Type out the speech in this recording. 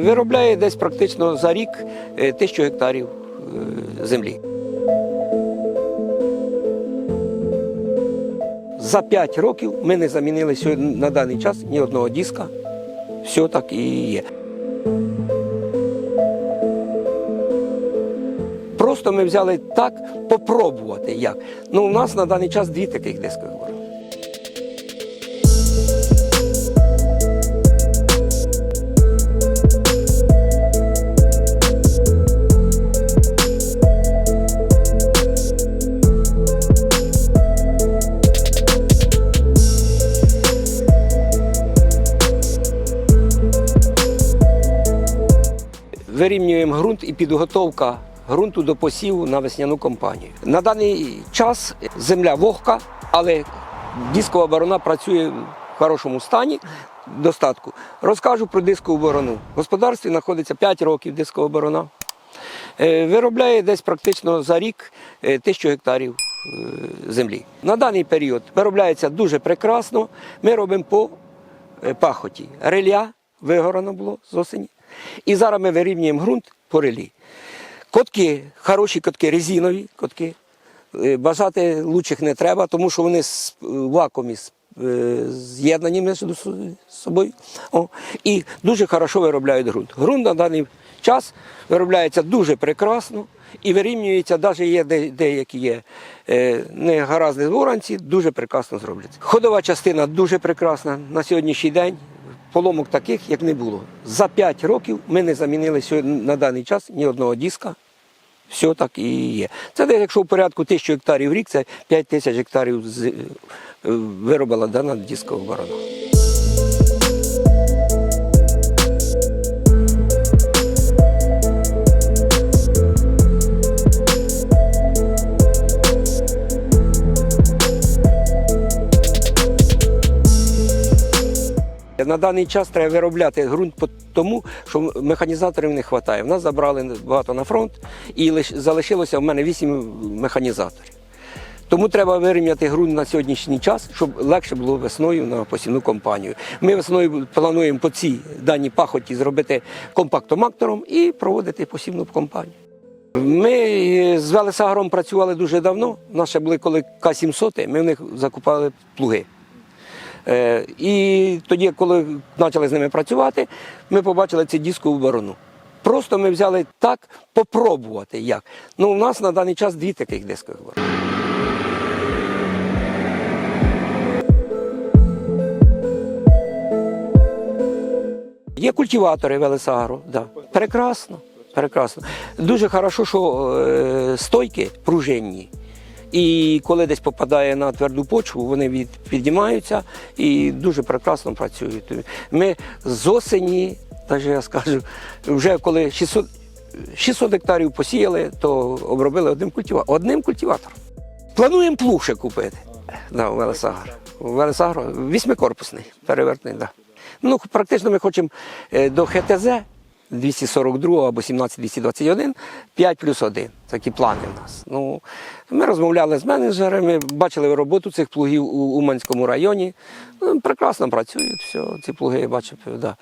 Виробляє десь практично за рік е, тисячу гектарів е, землі. За 5 років ми не замінили сьогодні на даний час ні одного диска. Все так і є. Просто ми взяли так попробувати як. Ну, у нас на даний час дві таких диски. Вирівнюємо ґрунт і підготовка ґрунту до посіву на весняну кампанію. На даний час земля вогка, але дискова борона працює в хорошому стані. Достатку. Розкажу про дискову борону. В господарстві знаходиться 5 років дискова борона. Е, Виробляє десь практично за рік е, тисячу гектарів е, землі. На даний період виробляється дуже прекрасно. Ми робимо по пахоті. Реля вигорано було з осені. І зараз ми вирівнюємо ґрунт по релі. Котки, хороші котки, резинові котки. Е, Бажати лучших не треба, тому що вони з- в вакуумі е, з'єднані між собою. О, і дуже хорошо виробляють ґрунт. Ґрунт на даний час виробляється дуже прекрасно і вирівнюється, навіть є деякі є е, не дуже прекрасно зробляться. Ходова частина дуже прекрасна на сьогоднішній день. Поломок таких, як не було. За 5 років ми не замінили на даний час ні одного диска. Все так і є. Це десь, якщо в порядку тисячу гектарів в рік, це 5 тисяч гектарів е, виробила дана дискова оборона. На даний час треба виробляти ґрунт тому, що механізаторів не вистачає. В нас забрали багато на фронт і залишилося в мене вісім механізаторів. Тому треба вирівняти ґрунт на сьогоднішній час, щоб легше було весною на посівну кампанію. Ми весною плануємо по цій даній пахоті зробити компактомактором і проводити посівну кампанію. Ми з Велесагром працювали дуже давно. У нас ще були коли К-700, ми в них закупали плуги. Е, І тоді, коли почали з ними працювати, ми побачили цю дискову борону. Просто ми взяли так попробувати як. Ну, у нас на даний час дві таких дискових борони. Є культиватори Велесагро, да. прекрасно. Прекрасно. Дуже хорошо, що е, стойки пружинні. І коли десь попадає на тверду почву, вони від, піднімаються і дуже прекрасно працюють. Ми з осені, навіть я скажу, вже коли 600, 600 гектарів посіяли, то обробили одним культиватором. Одним культиватором. Плануємо плуг ще купити. Да, у Велесагро. У Велесагро восьмикорпусний, перевертний, Да. Ну, практично ми хочемо е, до ХТЗ 242 або 17221, 5 плюс 1. Такі плани в нас. Ну, ми розмовляли з менеджерами, бачили роботу цих плугів у Уманському районі. Ну, прекрасно працюють, все, ці плуги я бачив. Да.